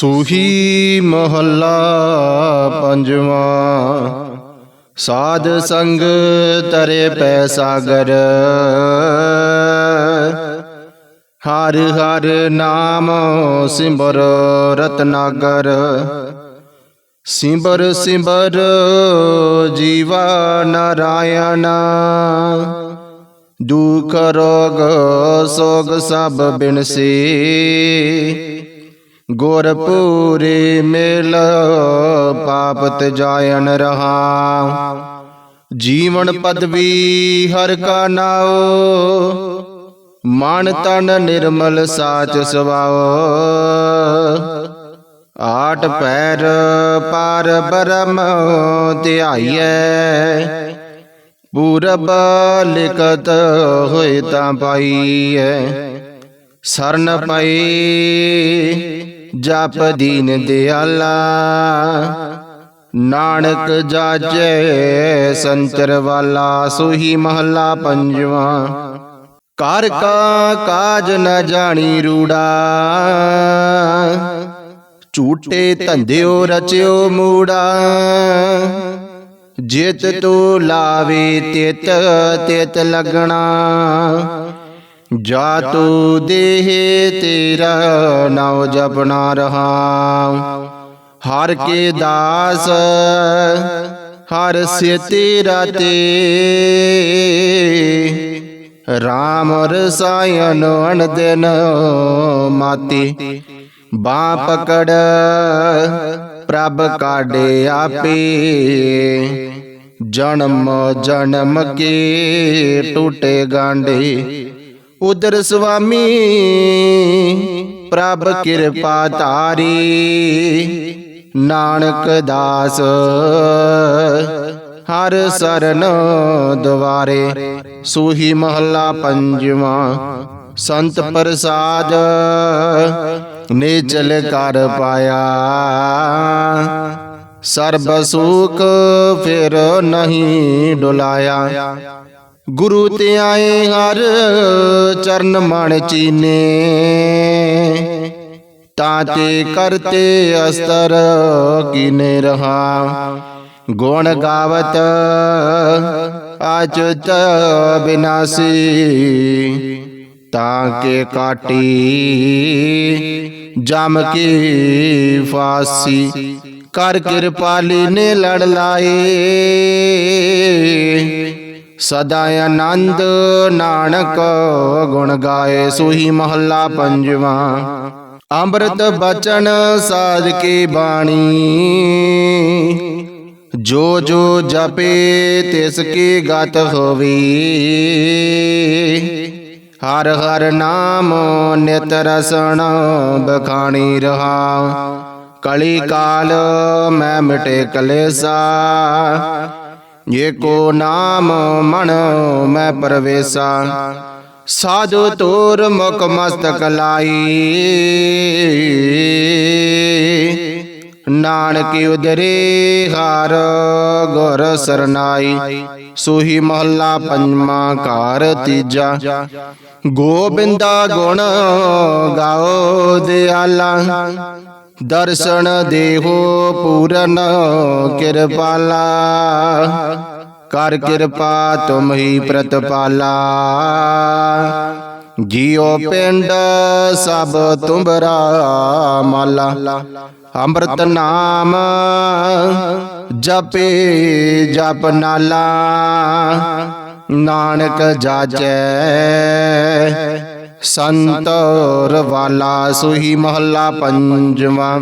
ਸੂਹੀ ਮਹੱਲਾ ਪੰਜਵਾਂ। ਸਾਧ ਸੰਗ ਤਰੇ ਪੈ ਸਾਗਰ। ਹਰ ਹਰ ਨਾਮ ਸਿਮਰ ਰਤਨਾਗਰ। ਸਿਮਰ ਸਿਮਰ ਜੀਵਾ ਨਾਰਾਇਣ। ਦੁਖ ਰੋਗ ਸੋਗ ਸਭ ਬਿਨਸੀ। ਗੁਰ ਪੂਰੇ ਮਿਲ ਪਾਪ ਤਜਾਇਨ ਰਹਾ ਜੀਵਨ ਪਦਵੀ ਹਰ ਕਾ ਨਾਉ, ਮਨ ਤਨ ਨਿਰਮਲ ਸਾਚ ਸਵਾਉ। ਆਟ ਪੈਰ ਪਾਰ ਬਰਮ ਧਿਆਈਐ, ਪੂਰਬ ਲਿਖਤ ਹੋਇ ਤਾਂ ਪਾਈਐ। ਸਰਨ ਪਈ ਜਪ ਦੀਨ ਦਿਆਲਾ। ਨਾਨਕ ਜਾਜੈ ਸੰਤਰ ਵਾਲਾ, ਸੋਹੀ ਮਹੱਲਾ ਪੰਜਵਾਂ। ਘਰ ਕਾ ਕਾਜ ਨ ਜਾਣੀ ਰੂੜਾ। ਝੂਟੇ ਧੰਦਿਓ ਰਚਿਓ ਮੂੜਾ। ਜਿਤ ਤੂ ਲਾਵੇ ਤਿਤ ਤਿਤ ਲੱਗਣਾ। ਜਾ ਤੂੰ ਦੇਹ ਤੇਰਾ ਨਾਉ ਜਪਣਾ ਰਹਾ ਹਰ ਕੇ ਦਾਸ, ਹਰ ਸੇ ਤੇਰਾ ਤੇ ਰਾਮ ਰਸਾਇਨ ਅਣ ਦਿਨ ਮਾਤੀ। ਬਾਹ ਪਕੜ ਪ੍ਰਭ ਕਾਢੇ ਆਪੇ। ਜਨਮ ਜਨਮ ਕੇ ਟੂਟੇ ਗਾਂਡੇ ਉਦਰ ਸੁਆਮੀ, ਪ੍ਰਭ ਕਿਰਪਾ ਧਾਰੀ, ਨਾਨਕ ਦਾਸ, ਹਰ ਸਰਨ ਦੁਆਰੇ ਸੂਹੀ ਮਹੱਲਾ ਪੰਜਵਾਂ, ਸੰਤ ਪ੍ਰਸਾਦ, ਨਿਚਲ ਕਰ ਪਾਇਆ। ਸਰਬ ਸੁਖ ਫਿਰ ਨਹੀਂ ਡੁਲਾਇਆ। ਗੁਰੂ ਤੇ ਆਏ ਹਰ ਚਰਨ ਮਣ ਚੀਨੇ। ਤਾਂ ਤੇ ਕਰਤੇ ਅਸਤਰ ਕੀਨੇ ਰਹਾ। ਗੁਣ ਗਾਵਤ ਅਚੁਤ ਬਿਨਾਸੀ। ਤਾਂ ਕੇ ਕਾਟੀ ਜਮ ਕੀ ਫਾਸੀ। ਕਰ ਕਿਰਪਾਲੀ ਨੇ ਲੜ ਲਾਏ। ਸਦਾ ਆਨੰਦ ਨਾਨਕ, ਗੁਣ ਗਾਏ ਸੋਹੀ ਮਹੱਲਾ ਪੰਜਵਾਂ। ਅੰਮ੍ਰਿਤ ਬਚਨ ਸਾਧ ਕੀ ਬਾਣੀ। ਜੋ ਜੋ ਜਪੇ ਤਿਸ ਕੀ ਗਤ ਹੋਵੀ। ਹਰ ਹਰ ਨਾਮ ਨਿਤ ਰਸਣ ਬਖਾਣੀ ਰਹਾ। ਕਲੀ ਕਾਲ ਮੈਂ ਮਿਟੇ ਕਲੇਸਾ। ਏਕੋ ਨਾਮ ਮਨ ਮੈਂ ਪਰਵੇਸਾ। ਸਾਧੂ ਤੋਰ ਮੁਖ ਮਸਤਕ ਲਾਈ ਨਾਨਕ ਉਦਰੇ ਹਾਰ ਗੁਰ ਸਰਨਾਈ ਸੋਹੀ ਮਹੱਲਾ ਪੰਜਵਾਂ ਘਰ ਤੀਜਾ। ਗੋਬਿੰਦਾ ਗੁਣ ਗਾਓ ਦਿਆਲਾ। ਦਰਸ਼ਨ ਦੇਹੋ ਪੂਰਨ, ਕਿਰਪਾਲਾ। ਕਰ ਕਿਰਪਾ ਤੁਮ ਹੀ ਪ੍ਰਤਪਾਲਾ। ਜੀਉ ਪਿੰਡ ਸਭ ਤੁਮਰਾ ਮਾਲਾ। ਅੰਮ੍ਰਿਤ ਨਾਮ ਜਪੇ ਜਪ ਨਾਲਾ। ਨਾਨਕ ਜਾਚੈ ਸੰਤੋਰ ਵਾਲਾ ਸੁਹੀ ਮਹੱਲਾ ਪੰਜਵਾਂ।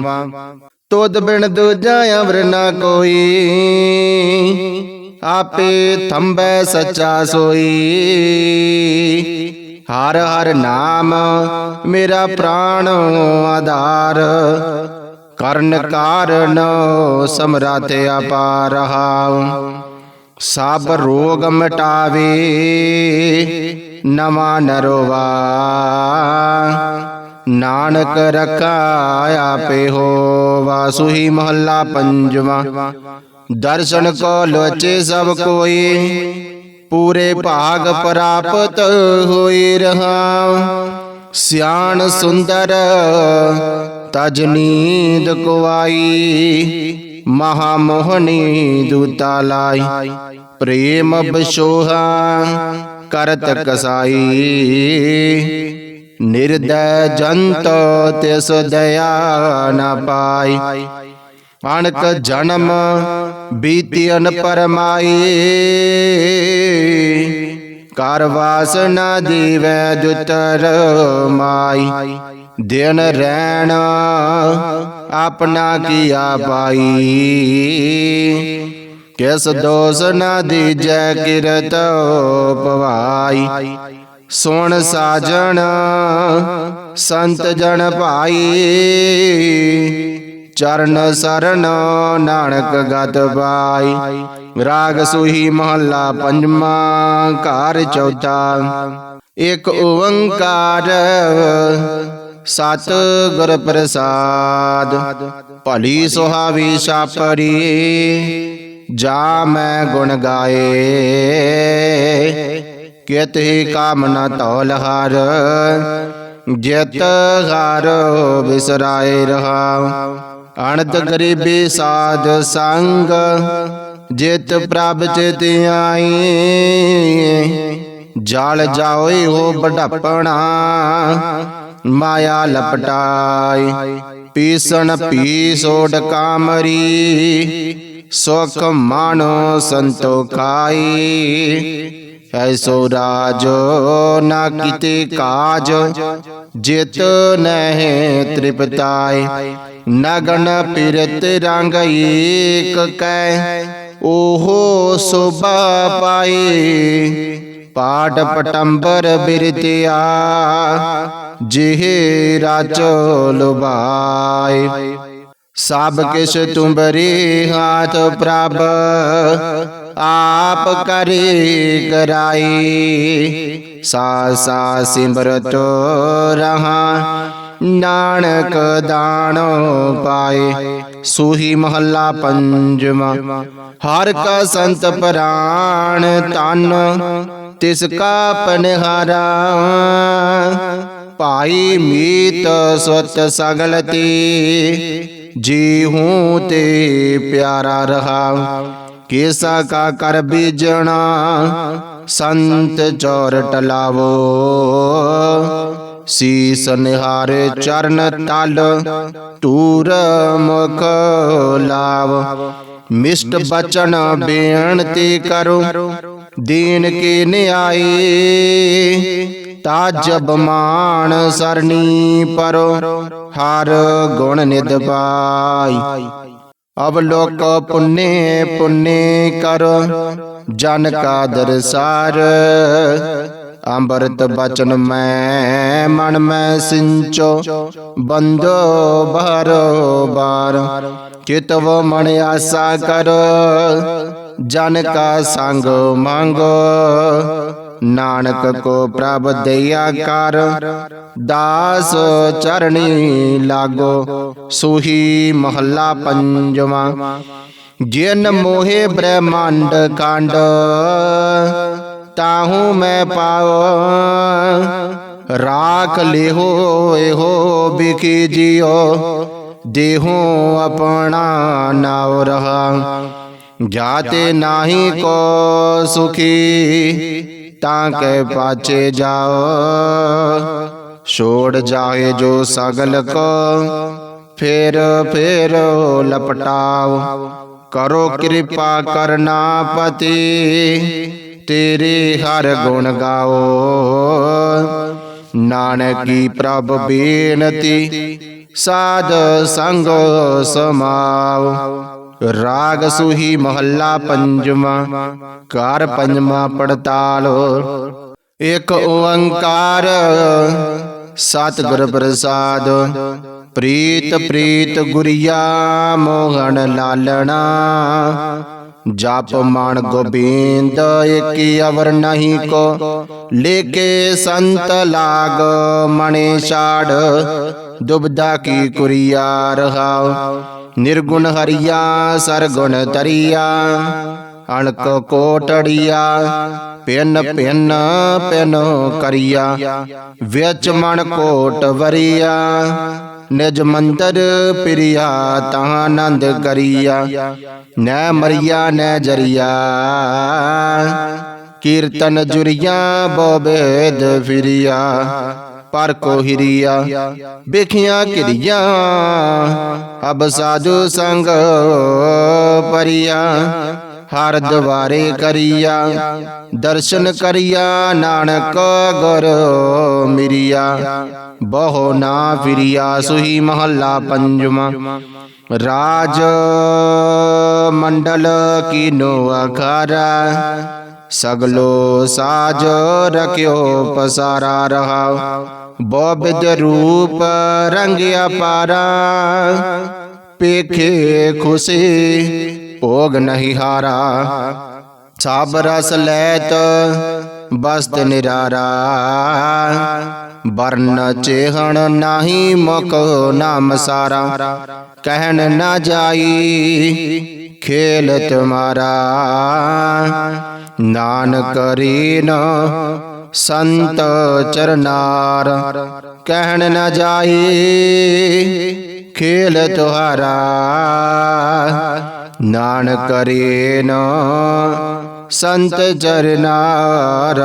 ਤੁਧ ਬਿਨ ਦੂਜਾ ਅਵਰ ਨਾ ਕੋਈ। ਆਪੇ ਥੰਬੈ ਸੱਚਾ ਸੋਈ। ਹਰ ਹਰ ਨਾਮ ਮੇਰਾ ਪ੍ਰਾਣ ਆਧਾਰ। ਕਰਨ ਕਾਰਨ ਸਮਰਥ ਅਪਾਰ ਰਹਾ ਸਭ ਰੋਗ ਮਟਾਵੇ। ਨਵਾਂ ਨਰਵਾ। ਨਾਨਕ ਰਖਾ ਪੇ ਹੋ ਵਾਸੁਹੀ ਮਹੱਲਾ ਪੰਜਵਾ। ਦਰਸ਼ਨ ਕੋ ਲੋਚੇ ਸਭ ਕੋਈ। ਪੂਰੇ ਭਾਗ ਪ੍ਰਾਪਤ ਹੋਈ ਰਹਾ। ਸਿਆਣ ਸੁੰਦਰ ਤਜ ਨੀਂਦ ਕੁਆਈ। ਮਹਾ ਮੋਹਣੀ ਦੂਤਾ ਲਾਈ। ਪ੍ਰੇਮ ਬਸ਼ੋਹਾ। ਕਰਤ ਕਸਾਈ। ਨਿਰਦੈ ਜੰਤ ਤਿਸ ਦਇਆ ਨ ਪਾਈ। ਅਣਕ ਜਨਮ ਬੀਤਿਅਨ ਪਰਮਾਈ। ਕਰ ਵਾਸਨਾ ਦੀਵੈ ਦੁਤਰ ਮਾਈ। ਦਿਨ ਰਹਿਣ ਆਪਣਾ ਕੀਆ ਪਾਈ। ਕਿਸ ਦੋਸ ਨਾ ਦੀਜੈ ਕਿਰਤ ਪਵਾਈ? ਸੁਣ ਸਾਜਣ, ਸੰਤ ਜਨ ਭਾਈ। ਚਰਨ ਸਰਨ ਨਾਨਕ ਗਤ ਪਾਈ। ਰਾਗ ਸੁਹੀ ਮਹੱਲਾ ਪੰਜਵਾ, ਘਰ ਚੌਥਾ। ਇਕ ਓੰਕਾਰ, ਸਤ ਗੁਰ ਪ੍ਰਸਾਦ। ਭਲੀ ਸੁਹਾਵੀ ਸਾਪਰੀ ਜਾ ਮੈਂ ਗੁਣ ਗਾਏ। ਕਿਤ ਹੀ ਕਾਮਨਾ ਧੌਲ ਹਰ। ਜਿਤ ਹਰ ਬਿਸਰਾਏ ਰਹਾ। ਅਣਤ ਗਰੀਬੀ ਸਾਧ ਸੰਗ। ਜਿਤ ਪ੍ਰਭ ਚਿਤ ਆਈ। ਜਲ ਜਾਓਈ ਹੋ ਬੜਪਣਾ ਮਾਇਆ ਲਪਟਾਈ। ਪੀਸਣ ਪੀਸੋੜ ਕਾਮਰੀ। ਸੁਖ ਮਾਨੋ ਸੰਤੋ ਖਾਈ। ਐਸੋ ਰਾਜੋ ਨਾ ਕਿਤੇ ਕਾਜ, ਜਿਤ ਨਹਿ ਤ੍ਰਿਪਤਾਈ ਨਗਨ ਪਿਰਤ ਰੰਗ ਏਕ ਕੈ ਓਹੋ ਸੋਭਾ ਪਾਈ ਪਾਟ ਪਟੰਬਰ ਬਿਰਤਿਆ ਜਿਹ ਰਾਜ ਲੁਭਾਈ ਸਭ ਕਿਛ ਤੁੰਬਰੇ ਹਾਥ ਪ੍ਰਭ ਆਪ ਕਰੇ ਕਰਾਈ। ਸਾ ਸਾ ਸਿਮਰਤ ਰਹਾ। ਨਾਨਕ ਦਾਣੋ ਪਾਏ। ਸੂਹੀ ਮਹੱਲਾ ਪੰਜਵਾ। ਹਰ ਕਾ ਸੰਤ ਪ੍ਰਾਣ ਤਨ ਤਿਸ ਕਾ ਪਨਹਾਰਾ। ਭਾਈ ਮੀਤ ਸਵਤ ਸਗਲਤੀ। ਜੀ ਹੂੰ ਤੇ ਪਿਆਰਾ ਰਹਾ, ਕੇਸਾ ਕਾ ਕਰ ਬੀਜਣਾ, ਸੰਤ ਚੌਰ ਟਲਾਵੋ। ਸੀਸ ਨਿਹਾਰ ਚਰਨ ਤਲ, ਤੂਰ ਮੁਖ ਲਾਵ। ਮਿਸ਼ਟ ਬਚਨ ਬੇਨਤੀ ਕਰੋ, ਦੀਨ ਕੀ ਨਿਆਈ ਤਾਜਬ ਮਾਨ ਸਰਣੀ ਪਰੋ, ਹਰ ਗੁਣ ਨਿਦ ਪਾਈ। ਅਬ ਲੋਕ ਪੁੰਨੇ ਪੁੰਨੇ ਕਰ, ਜਨ ਕਾ ਦਰਸਾਰ। ਅੰਮ੍ਰਿਤ ਬਚਨ ਮੈਂ ਮਨ ਮੈਂ ਸਿੰਚੋ, ਬੰਦੋ ਬਹਰੋ ਬਾਰ। ਕਿਤਵ ਮਨ ਆਸਾ ਕਰ, ਜਨ ਕਾ ਸੰਗ ਮੰਗੋ। ਨਾਨਕ ਕੋ ਪ੍ਰਭ ਦਇਆ ਕਰ। ਦਾਸ ਚਰਣੀ ਲਾਗੋ, ਸੂਹੀ ਮਹੱਲਾ ਪੰਜਵਾ। ਜਿਨ ਮੋਹੇ ਬ੍ਰਹਮੰਡ ਕਾਂਡ, ਤਾਹੂ ਮੈਂ ਪਾਓ ਰਾਖ ਲਿਹੋ, ਇਹੋ ਬਿਕੀ ਜਿਓ ਦੇਹੋ ਆਪਣਾ ਨਾਉ ਰਹਾ। ਜਾਤੇ ਨਾਹੀ ਕੋ ਸੁਖੀ। ਤਾਂ ਕੇ ਪਾਚੇ ਜਾਓ। ਛੋੜ ਜਾਏ ਜੋ ਸਗਲ ਕੋ। ਫੇਰ ਫੇਰ ਲਪਟਾਓ। ਕਰੋ ਕਿਰਪਾ ਕਰਨਾ ਪਤੀ ਤੇਰੇ ਹਰ ਗੁਣ ਗਾਓ। ਨਾਨਕੀ ਪ੍ਰਭ ਬੇਨਤੀ। ਸਾਧ ਸੰਗ ਸਮਾਓ। ਰਾਗ ਸੁਹੀ ਮਹੱਲਾ ਪੰਜਵਾਂ, ਘਰ ਪੰਜਵਾਂ ਪੜਤਾਲ। ਇਕ ਓੰਕਾਰ, ਸਤਿਗੁਰ ਪ੍ਰਸਾਦ, ਪ੍ਰੀਤ ਪ੍ਰੀਤ ਗੁਰਿਆ ਮੋਹਣ ਲਾਲਣਾ। ਜਾਪ ਮਨ ਗੋਬਿੰਦ, ਏਕੀ ਅਵਰ ਨਹੀਂ ਕੋ। ਲੇਕੇ ਸੰਤ ਲਾਗ ਮਣੇ ਛਾੜ ਦੁਬਦਾ ਕੀ ਕੁਰੀਆ ਰਹਾਉ। ਨਿਰਗੁਣ ਹਰੀਆ, ਸਰਗੁਣ ਤਰੀਆ, ਅਣਕ ਕੋਟੜੀਆ, ਪਿੰਨ ਪਿੰਨ ਪਿੰਨ ਕਰੀਆ। ਵਿੱਚ ਮਨ ਕੋਟ ਵਰੀਆ। ਨਿਜ ਮੰਦਰ ਪ੍ਰਿਆ ਤਾਂ ਆਨੰਦ ਕਰੀਆ। ਨੈ ਮਰਿਆ, ਨੈ ਜਰੀਆ। ਕੀਰਤਨ ਜੁਰੀਆ ਬੋਬੇਦ ਫਿਰਿਆ। ਪਰ ਕੋ ਹਿਰਿਆ, ਵੇਖਿਆ ਕਿਰਿਆ। ਅਬ ਸਾਧੂ ਸੰਗ ਪਰਿਆ ਹਰ ਦਵਾਰੇ ਕਰੀਆ, ਦਰਸ਼ਨ ਕਰੀਆ, ਨਾਨਕ ਗੁਰ ਮਿਰਿਆ। ਬਹੁ ਨਾ ਫਿਰਿਆ ਸੁਹੀ ਮਹੱਲਾ ਪੰਜਵਾ। ਰਾਜ ਮੰਡਲ ਕੀਨੋ ਅਖਾਰਾ, ਸਗਲੋ ਸਾਜ ਰਖਿਓ ਪਸਾਰਾ ਰਹਾ ਬੋਬਿਦ ਰੂਪ ਰੰਗ ਅਪਾਰਾ ਪੇਖੇ ਖੁਸ਼ੀ ਭੋਗ ਨਹੀਂ ਹਾਰਾ। ਸਾਬ ਰਸ ਲੈਤ, ਬਸਤ ਨਿਰਾਰਾ। ਬਰਨ ਚੇਹਣ ਨਾਹੀ ਮੁਖ ਨਾਮ ਸਾਰਾ। ਕਹਿਣ ਨਾ ਜਾਈ ਖੇਲ ਤੁਮਾਰਾ ਨਾਨਕ ਰੀਨ ਸੰਤ ਚਰਨਾਰ। ਕਹਿਣ ਨਾ ਜਾਈ, ਖੇਲ ਤੁਹਾਰਾ। ਨਾਨਕ ਰੀਨ ਸੰਤ ਚਰਨਾਰ